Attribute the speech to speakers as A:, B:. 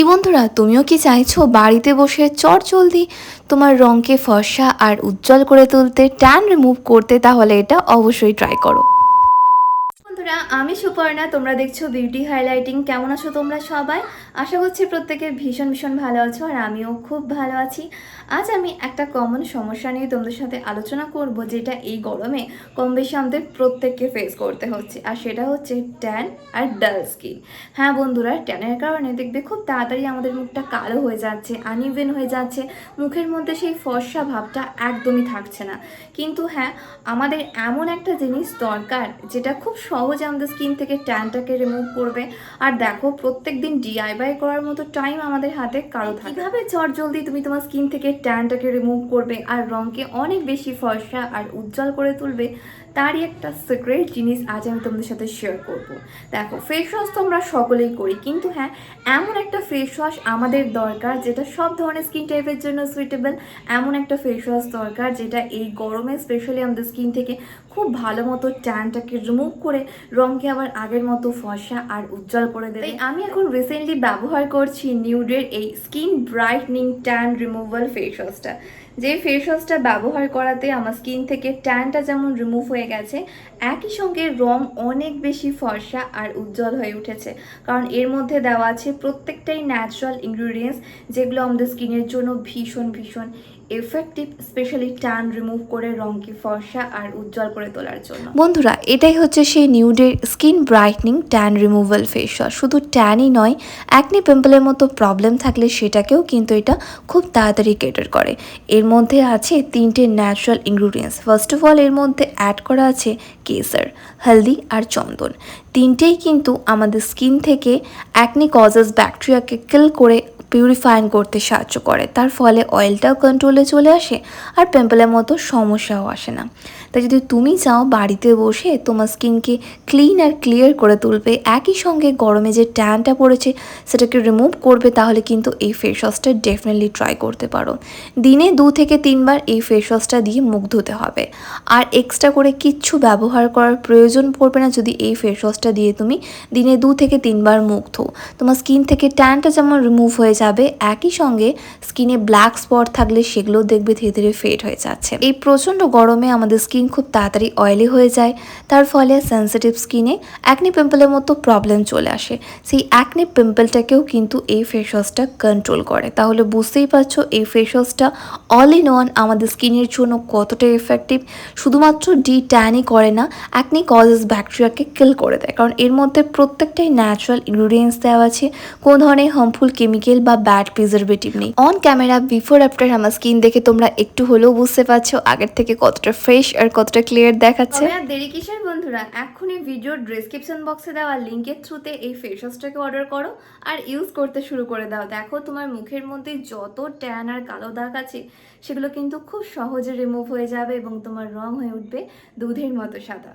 A: কি বন্ধুরা, তুমিও কি চাইছো বাড়িতে বসে চট জলদি তোমার রঙকে ফর্সা আর উজ্জ্বল করে তুলতে ট্যান রিমুভ করতে? তাহলে এটা অবশ্যই ট্রাই করো। বন্ধুরা, আমি সুপর্ণা, তোমরা দেখছ বিউটি হাইলাইটিং কেমন আছো তোমরা সবাই? আশা করছি প্রত্যেকে ভীষণ ভীষণ ভালো আছো আর আমিও খুব ভালো আছি। আজ আমি একটা কমন সমস্যা নিয়ে তোমাদের সাথে আলোচনা করব, যেটা এই গরমে কম বেশি আমাদের প্রত্যেককে ফেস করতে হচ্ছে, আর সেটা হচ্ছে ট্যান আর ডাল স্কিন হ্যাঁ বন্ধুরা ট্যানের কারণে দেখবে খুব তাড়াতাড়ি আমাদের মুখটা কালো হয়ে যাচ্ছে আনইভেন হয়ে যাচ্ছে, মুখের মধ্যে সেই ফর্সা ভাবটা একদমই থাকছে না। কিন্তু হ্যাঁ আমাদের এমন একটা জিনিস দরকার, যেটা খুব সহজে আমাদের স্কিন থেকে ট্যানটাকে রিমুভ করবে। আর দেখো প্রত্যেক দিন ডিআইবাই করার মতো টাইম আমাদের হাতে কারও থাকে কীভাবে জলদি তুমি তোমার স্কিন থেকে ট্যানটাকে রিমুভ করবে আর রঙকে অনেক বেশি ফর্সা আর উজ্জ্বল করে তুলবে, তারই একটা সিক্রেট জিনিস আজ আমি তোমাদের সাথে শেয়ার করব। দেখো ফেস ওয়াশ তো আমরা সকলেই করি, কিন্তু হ্যাঁ এমন একটা ফেস ওয়াশ আমাদের দরকার যেটা সব ধরনের স্কিন টাইপের জন্য সুইটেবল এমন একটা ফেস ওয়াশ দরকার যেটা এই গরমে স্পেশালি আমাদের স্কিন থেকে খুব ভালো মতো ট্যানটাকে রিমুভ করে রঙকে আবার আগের মতো ফর্সা আর উজ্জ্বল করে দেবে। আমি এখন রিসেন্টলি ব্যবহার করছি নিউডের এই skin brightening tan removal face ওয়াশটা যে ফেস ওয়াশটা ব্যবহার করাতে আমার স্কিন থেকে ট্যানটা যেমন রিমুভ হয়ে গেছে, একই সঙ্গে রং অনেক বেশি ফর্সা আর উজ্জ্বল হয়ে উঠেছে। কারণ এর মধ্যে দেওয়া আছে প্রত্যেকটাই ন্যাচারাল ইনগ্রিডিয়েন্টস যেগুলো আমাদের স্কিনের জন্য ভীষণ ভীষণ এফেক্টিভ স্পেশালি ট্যান রিমুভ করে রঙকে ফর্সা আর উজ্জ্বল করে তোলার জন্য। বন্ধুরা, এটাই হচ্ছে সেই নিউডের skin brightening tan removal face wash শুধু ট্যানই নয় অ্যাকনি পিম্পলের মতো প্রবলেম থাকলে সেটাকেও কিন্তু এটা খুব তাড়াতাড়ি কেটার করে। এর মধ্যে আছে তিনটে natural ingredients first of all এর মধ্যে অ্যাড করা আছে কেসার, হলদি আর চন্দন। তিনটেই কিন্তু আমাদের স্কিন থেকে অ্যাকনি কজেস ব্যাকটেরিয়াকে কিল করে পিউরিফাইং করতে সাহায্য করে। তার ফলে অয়েলটাও কন্ট্রোলে চলে আসে আর পিম্পলের মতো সমস্যাও আসে না। তাই যদি তুমি চাও বাড়িতে বসে তোমার স্কিনকে ক্লিন আর ক্লিয়ার করে তুলবে, একই সঙ্গে গরমে যে ট্যানটা পড়েছে সেটাকে রিমুভ করবে, তাহলে কিন্তু এই ফেস ওয়াশটা ডেফিনেটলি ট্রাই করতে পারো। দিনে দু থেকে তিনবার এই ফেস ওয়াশটা দিয়ে মুখ ধুতে হবে। আর এক্সট্রা করে কিচ্ছু ব্যবহার করার প্রয়োজন পড়বে না যদি এই ফেস ওয়াশটা দিয়ে তুমি দিনে দু থেকে তিনবার মুখ ধো। তোমার স্কিন থেকে ট্যানটা যেমন রিমুভ হয়ে যাবে, একই সঙ্গে স্কিনে ব্ল্যাক স্পট থাকলে সেগুলোও দেখবে ধীরে ধীরে ফেড হয়ে যাচ্ছে। এই প্রচণ্ড গরমে আমাদের স্কিন খুব তাড়াতাড়ি অয়েলি হয়ে যায়। তার ফলে সেন্সিটিভ স্কিনে অ্যাকনি পিম্পলের মতো প্রবলেম চলে আসে। সেই অ্যাকনি পিম্পলটাকেও কিন্তু এই ফেস ওয়াশটা কন্ট্রোল করে। তাহলে বুঝতেই পারছ, এই ফেস ওয়াশটা অল ইন ওয়ান আমাদের স্কিনের জন্য কতটা এফেক্টিভ শুধুমাত্র ডি ট্যানই করে না অ্যাকনি কজেস ব্যাকটেরিয়াকে কিল করে দেয়। কারণ এর মধ্যে প্রত্যেকটাই ন্যাচারাল ইনগ্রিডিয়েন্টস দেওয়া আছে। কোনো ধরনের হার্মফুল কেমিক্যাল বা ব্যাড প্রিজারভেটিভ নেই। অন ক্যামেরা বিফোর আফটার আমার স্কিন দেখে তোমরা একটু হলেও বুঝতে পারছ আগের থেকে কতটা ফ্রেশ আর কতটা ক্লিয়ার দেখাচ্ছে? আর দেরি কিসের বন্ধুরা? এখনই ভিডিও ডেসক্রিপশন বক্সে দেওয়া লিঙ্কের থ্রুতে এই ফেস ওয়াশটাকে অর্ডার করো আর ইউজ করতে শুরু করে দাও। দেখো তোমার মুখের মধ্যে যত ট্যান আর কালো দাগ আছে, সেগুলো কিন্তু খুব সহজে রিমুভ হয়ে যাবে এবং তোমার রং হয়ে উঠবে দুধের মতো সাদা।